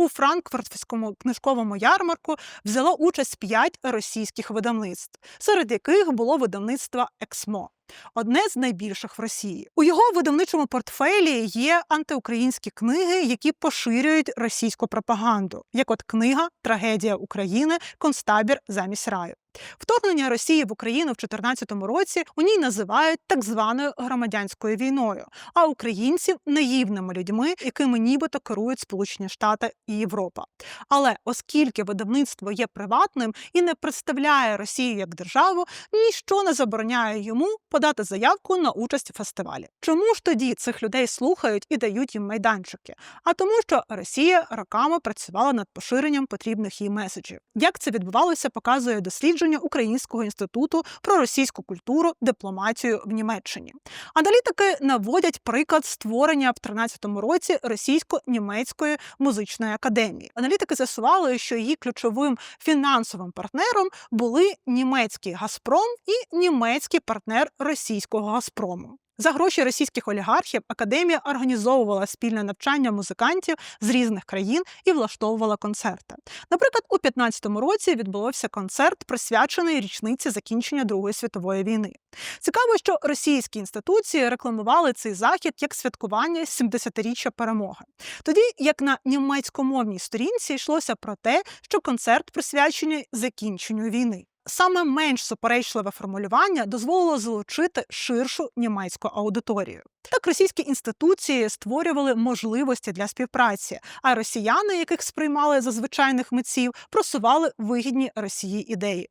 у Франкфуртському книжковому ярмарку взяло участь п'ять російських видавництв, серед яких було видавництво Ексмо. Одне з найбільших в Росії у його видавничому портфелі є антиукраїнські книги, які поширюють російську пропаганду, як от книга Трагедія України Констабір замість раю. Вторгнення Росії в Україну в 2014 році у ній називають так званою громадянською війною, а українців наївними людьми, якими нібито керують Сполучені Штати і Європа. Але оскільки видавництво є приватним і не представляє Росію як державу, ніщо не забороняє йому подати заявку на участь у фестивалі. Чому ж тоді цих людей слухають і дають їм майданчики? А тому, що Росія роками працювала над поширенням потрібних їй меседжів. Як це відбувалося, показує дослідження Українського інституту про російську культуру, дипломатію в Німеччині. Аналітики наводять приклад створення в 13-му році російсько-німецької музичної академії. Аналітики з'ясували, що її ключовим фінансовим партнером були німецький Газпром і німецький партнер російського Газпрому. За гроші російських олігархів академія організовувала спільне навчання музикантів з різних країн і влаштовувала концерти. Наприклад, у 15-му році відбувався концерт, присвячений річниці закінчення Другої світової війни. Цікаво, що російські інституції рекламували цей захід як святкування 70-річчя перемоги. Тоді як на німецькомовній сторінці йшлося про те, що концерт присвячений закінченню війни. Саме менш суперечливе формулювання дозволило залучити ширшу німецьку аудиторію. Так російські інституції створювали можливості для співпраці, а росіяни, яких сприймали за звичайних митців, просували вигідні Росії ідеї.